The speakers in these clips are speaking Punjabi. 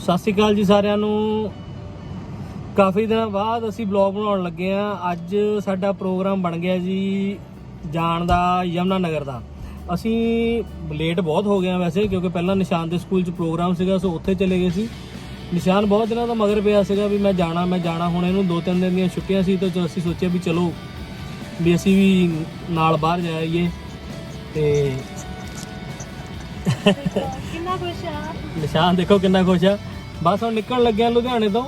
ਸਤਿ ਸ਼੍ਰੀ ਅਕਾਲ ਜੀ ਸਾਰਿਆਂ ਨੂੰ। ਕਾਫੀ ਦਿਨਾਂ ਬਾਅਦ ਅਸੀਂ ਬਲੌਗ ਬਣਾਉਣ ਲੱਗੇ ਆ ਅੱਜ ਸਾਡਾ ਪ੍ਰੋਗਰਾਮ ਬਣ ਗਿਆ ਜੀ ਜਾਣ ਦਾ ਯਮਨਾ ਨਗਰ ਦਾ। ਅਸੀਂ ਲੇਟ ਬਹੁਤ ਹੋ ਗਏ ਆ ਵੈਸੇ, ਕਿਉਂਕਿ ਪਹਿਲਾਂ ਨਿਸ਼ਾਨ ਦੇ ਸਕੂਲ 'ਚ ਪ੍ਰੋਗਰਾਮ ਸੀਗਾ, ਸੋ ਉੱਥੇ ਚਲੇ ਗਏ ਸੀ। ਨਿਸ਼ਾਨ ਬਹੁਤ ਦਿਨਾਂ ਦਾ ਮਗਰ ਪਿਆ ਸੀਗਾ ਵੀ ਮੈਂ ਜਾਣਾ ਮੈਂ ਜਾਣਾ। ਹੁਣ ਇਹਨੂੰ ਦੋ ਤਿੰਨ ਦਿਨ ਦੀਆਂ ਛੁੱਟੀਆਂ ਸੀ, ਤਾਂ ਅਸੀਂ ਸੋਚਿਆ ਵੀ ਚਲੋ, ਵੀ ਅਸੀਂ ਵੀ ਨਾਲ ਬਾਹਰ ਜਾਈਏ। ਤੇ ਕਿੰਨਾ ਖੁਸ਼ ਆ? ਨਿਸ਼ਾਨ ਦੇਖੋ ਕਿੰਨਾ ਖੁਸ਼ ਆ। ਬਸ ਹੁਣ ਨਿਕਲਣ ਲੱਗੇ ਆ ਲੁਧਿਆਣੇ ਤੋਂ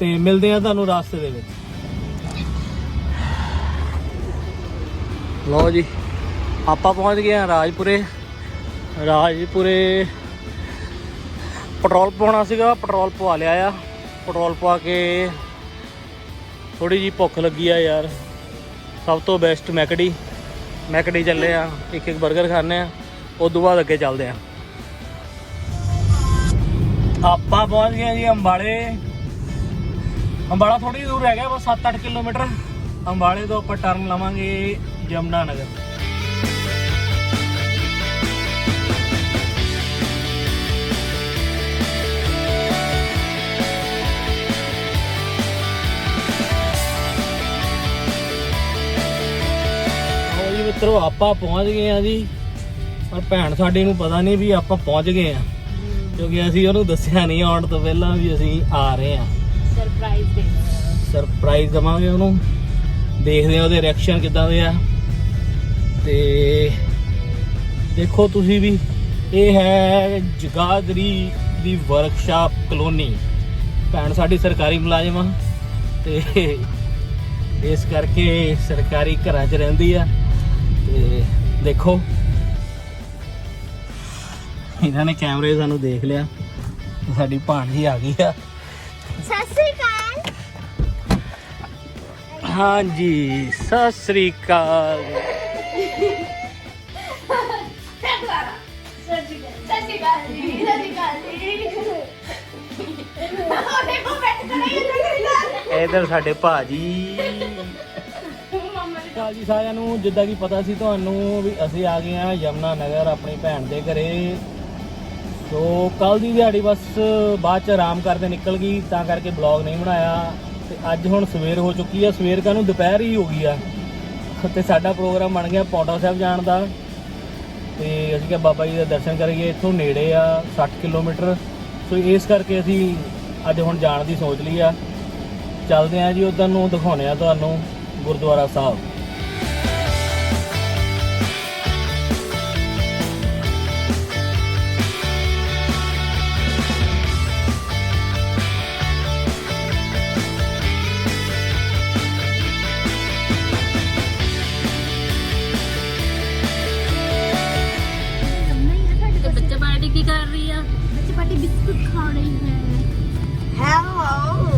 ਤੇ ਮਿਲਦੇ ਆ ਤੁਹਾਨੂੰ ਰਾਸਤੇ ਦੇ ਵਿੱਚ। ਲਓ ਜੀ, ਆਪਾਂ ਪਹੁੰਚ ਗਏ ਆ ਰਾਜਪੁਰੇ। ਰਾਜਪੁਰੇ ਪੈਟਰੋਲ ਪਾਉਣਾ ਸੀਗਾ, ਪੈਟਰੋਲ ਪਵਾ ਲਿਆ ਆ। ਪੈਟਰੋਲ ਪਵਾ ਕੇ ਥੋੜੀ ਜੀ ਭੁੱਖ ਲੱਗੀ ਆ ਯਾਰ। ਸਭ ਤੋਂ ਬੈਸਟ ਮੈਕਡੀ। ਮੈਕਡੀ ਚੱਲੇ ਆ ਇੱਕ ਇੱਕ 버ਗਰ ਖਾਣੇ ਆ। ਉਸ ਤੋਂ ਬਾਅਦ ਅੱਗੇ ਚੱਲਦੇ ਆ ਆਪਾਂ ਪਹੁੰਚ ਗਏ ਜੀ ਅੰਬਾਲੇ। ਅੰਬਾਲਾ ਥੋੜੀ ਦੂਰ ਰਹਿ ਗਿਆ, ਬਸ 7-8 ਕਿਲੋਮੀਟਰ। ਅੰਬਾਲੇ ਤੋਂ ਆਪਾਂ ਟਰਨ ਲਵਾਂਗੇ ਜਮਨਾ ਨਗਰ। ਆਓ ਜੀ ਮਿੱਤਰੋ, ਆਪਾਂ ਪਹੁੰਚ ਗਏ ਆ ਜੀ ਪਰ ਭੈਣ ਸਾਡੀ ਨੂੰ ਪਤਾ ਨਹੀਂ ਵੀ ਆਪਾਂ ਪਹੁੰਚ ਗਏ ਆ। ਕਿਉਂਕਿ ਅਸੀਂ ਉਹਨੂੰ ਦੱਸਿਆ ਨਹੀਂ ਆਉਣ ਤੋਂ ਪਹਿਲਾਂ ਵੀ ਅਸੀਂ ਆ ਰਹੇ ਆ। ਸਰਪ੍ਰਾਈਜ਼ ਦੇ ਸਰਪ੍ਰਾਈਜ਼ ਦਵਾਂਗੇ ਉਹਨੂੰ। ਦੇਖਦੇ ਆ ਉਹਦੇ ਰਿਐਕਸ਼ਨ ਕਿਦਾਂ ਦੇ ਆ। ਤੇ ਦੇਖੋ ਤੁਸੀਂ ਵੀ ਇਹ ਹੈ ਜਗਾਦਰੀ ਦੀ ਵਰਕਸ਼ਾਪ ਕਲੋਨੀ। ਭੈਣ ਸਾਡੀ ਸਰਕਾਰੀ ਮੁਲਾਜ਼ਮ ਆ ਤੇ ਇਸ ਕਰਕੇ ਸਰਕਾਰੀ ਘਰਾਂ 'ਚ ਰਹਿੰਦੀ ਆ। ਤੇ ਦੇਖੋ ਇਹਨਾਂ ਨੇ ਕੈਮਰੇ ਸਾਨੂੰ ਦੇਖ ਲਿਆ ਸਾਡੀ ਭਾਣਜੀ ਆ ਗਈ ਆ। ਸਤਿ ਸ੍ਰੀ ਅਕਾਲ। ਹਾਂਜੀ ਸਤਿ ਸ੍ਰੀ ਅਕਾਲ। ਇਧਰ ਸਾਡੇ ਭਾਜੀ। ਕਾਲ ਜੀ ਸਾਰਿਆਂ ਨੂੰ ਜਿੱਦਾਂ ਕਿ ਪਤਾ ਸੀ ਤੁਹਾਨੂੰ ਵੀ ਅਸੀਂ ਆ ਗਏ ਆ ਯਮਨਾ ਨਗਰ ਆਪਣੀ ਭੈਣ ਦੇ ਘਰੇ। ਸੋ ਕੱਲ ਦੀ ਦਿਹਾੜੀ ਬਸ ਬਾਅਦ ਚ ਆਰਾਮ ਕਰਦੇ ਨਿਕਲ ਗਈ, ਤਾਂ ਕਰਕੇ ਬਲੌਗ ਨਹੀਂ ਬਣਾਇਆ। ਤੇ ਅੱਜ ਹੁਣ ਸਵੇਰ ਹੋ ਚੁੱਕੀ ਆ, ਸਵੇਰ ਕਾ ਨੂੰ ਦੁਪਹਿਰ ਹੀ ਹੋ ਗਈ ਆ। ਤੇ ਸਾਡਾ ਪ੍ਰੋਗਰਾਮ ਬਣ ਗਿਆ ਪੌਂਡਾ ਸਾਹਿਬ ਜਾਣ ਦਾ। ਤੇ ਅਸੀਂ ਕਿਹਾ ਬਾਬਾ ਜੀ ਦੇ ਦਰਸ਼ਨ ਕਰੀਏ, ਇੱਥੋਂ ਨੇੜੇ ਆ 60 ਕਿਲੋਮੀਟਰ। ਸੋ ਇਸ ਕਰਕੇ ਅਸੀਂ ਅੱਜ ਹੁਣ ਜਾਣ ਦੀ ਸੋਚ ਲਈ ਆ। ਚੱਲਦੇ ਆ ਜੀ, ਉਧਰ ਨੂੰ ਦਿਖਾਉਣੇ ਆ ਤੁਹਾਨੂੰ ਗੁਰਦੁਆਰਾ ਸਾਹਿਬ। ਹੈਲੋ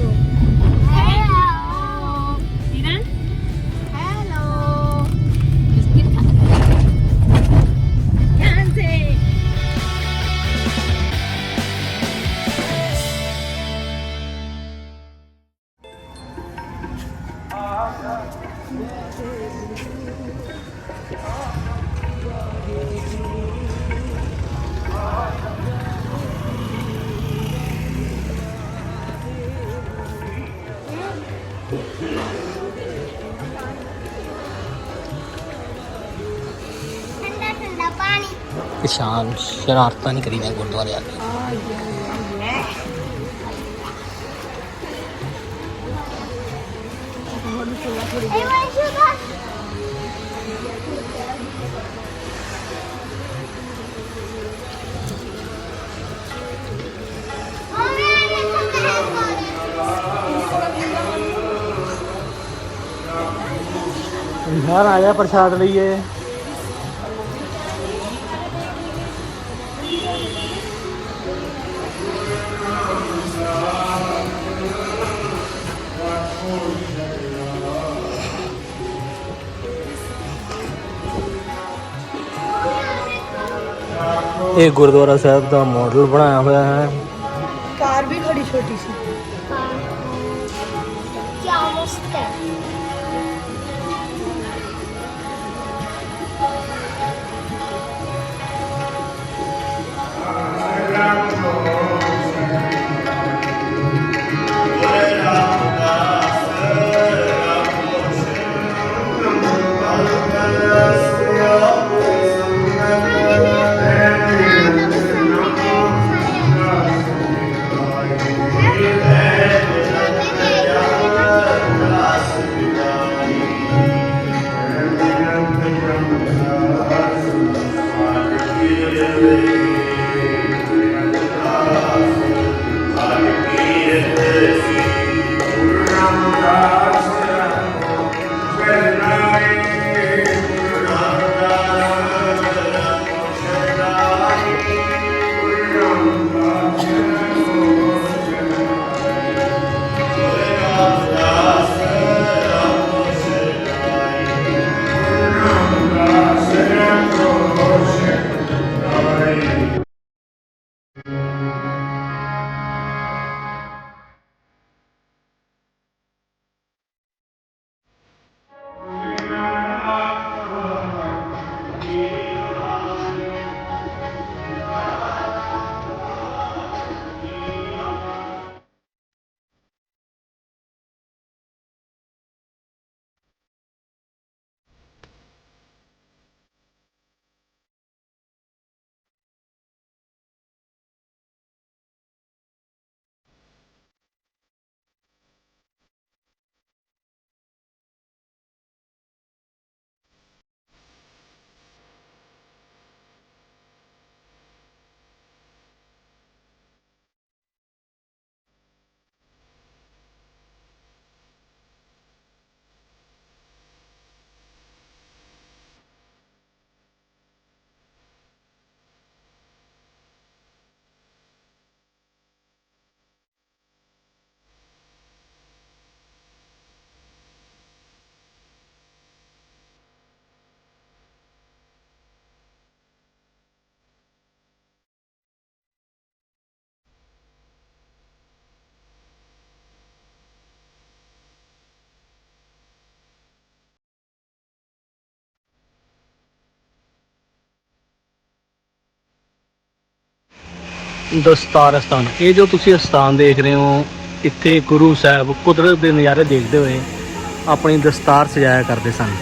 ਪਾਣੀ ਕਿਸਾਨ ਸ਼ਰਾਰਤਾਂ ਨਹੀਂ ਕਰੀਦਾ ਗੁਰਦੁਆਰੇ ਆ ਕੇ ਇਹ ਵਾਸ਼ੂ ਇਹ ਗੁਰਦੁਆਰਾ ਸਾਹਿਬ ਦਾ ਮਾਡਲ ਬਣਾਇਆ ਹੋਇਆ ਹੈ। ਕਾਰ ਵੀ ਬੜੀ ਛੋਟੀ ਸੀ। ਕੀ ਮਸਤ ਹੈ। ਦਸਤਾਰ ਸਥਾਨ। ਇਹ ਜੋ ਤੁਸੀਂ ਸਥਾਨ ਦੇਖ ਰਹੇ ਹੋ, ਇੱਥੇ ਗੁਰੂ ਸਾਹਿਬ ਕੁਦਰਤ ਦੇ ਨਜ਼ਾਰੇ ਦੇਖਦੇ ਹੋਏ ਆਪਣੀ ਦਸਤਾਰ ਸਜਾਇਆ ਕਰਦੇ ਸਨ।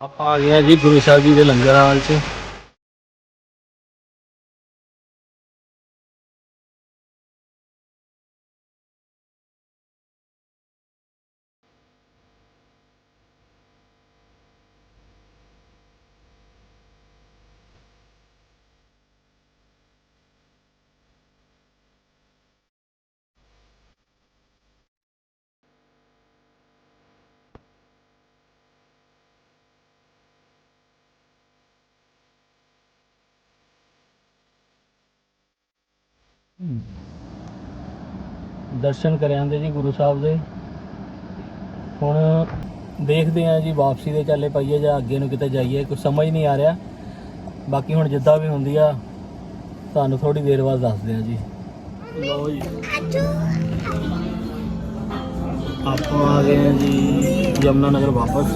ਆਪਾਂ ਆ ਗਏ ਹਾਂ ਜੀ ਗੁਰੂ ਸਾਹਿਬ ਜੀ ਦੇ ਲੰਗਰ ਹਾਲ 'ਚ। ਦਰਸ਼ਨ ਕਰ ਆਂਦੇ ਜੀ ਗੁਰੂ ਸਾਹਿਬ ਦੇ। ਹੁਣ ਦੇਖਦੇ ਆਂ ਜੀ ਵਾਪਸੀ ਦੇ ਚੱਲੇ ਪਈਏ ਜਾਂ ਅੱਗੇ ਨੂੰ ਕਿਤੇ ਜਾਈਏ ਕੁਝ ਸਮਝ ਨਹੀਂ ਆ ਰਿਹਾ। ਬਾਕੀ ਹੁਣ ਜਿੱਦਾਂ ਵੀ ਹੁੰਦੀ ਆ, ਤੁਹਾਨੂੰ ਥੋੜੀ ਦੇਰ ਬਾਅਦ ਦੱਸਦੇ ਆਂ ਜੀ। ਲਓ ਜੀ। ਆਪਾਂ ਆ ਗਏ ਆਂ ਜੀ ਯਮਨਾ ਨਗਰ ਵਾਪਸ।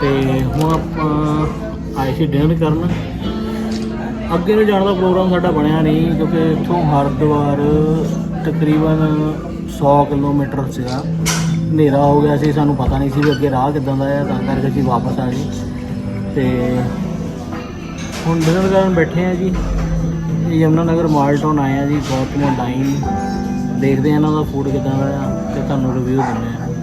ਤੇ ਹੁਣ ਆਪਾਂ ਆਏ ਸੀ ਡਿਨਰ ਕਰਨ। ਅੱਗੇ ਨੂੰ ਜਾਣ ਦਾ ਪ੍ਰੋਗਰਾਮ ਸਾਡਾ ਬਣਿਆ ਨਹੀਂ, ਕਿਉਂਕਿ ਇੱਥੋਂ ਹਰਿਦੁਆਰ ਤਕਰੀਬਨ 100 ਕਿਲੋਮੀਟਰ ਸੀਗਾ। ਹਨੇਰਾ ਹੋ ਗਿਆ ਸੀ, ਸਾਨੂੰ ਪਤਾ ਨਹੀਂ ਸੀ ਵੀ ਅੱਗੇ ਰਾਹ ਕਿੱਦਾਂ ਦਾ ਹੈ, ਤਾਂ ਕਰਕੇ ਅਸੀਂ ਵਾਪਸ ਆ ਗਏ। ਤੇ ਹੁਣ ਡਿਨਰ ਕਰਨ ਬੈਠੇ ਆ ਜੀ। ਇਹ ਯਮਨਾ ਨਗਰ ਮਾਲ ਟਾਊਨ ਆਏ ਆ ਜੀ ਗੌਤਮ ਡਾਈਨ ਦੇਖਦੇ ਆ ਇਹਨਾਂ ਦਾ ਫੂਡ ਕਿੱਦਾਂ ਦਾ ਆ ਤੇ ਤੁਹਾਨੂੰ ਰਿਵਿਊ ਦਿੰਦੇ ਆ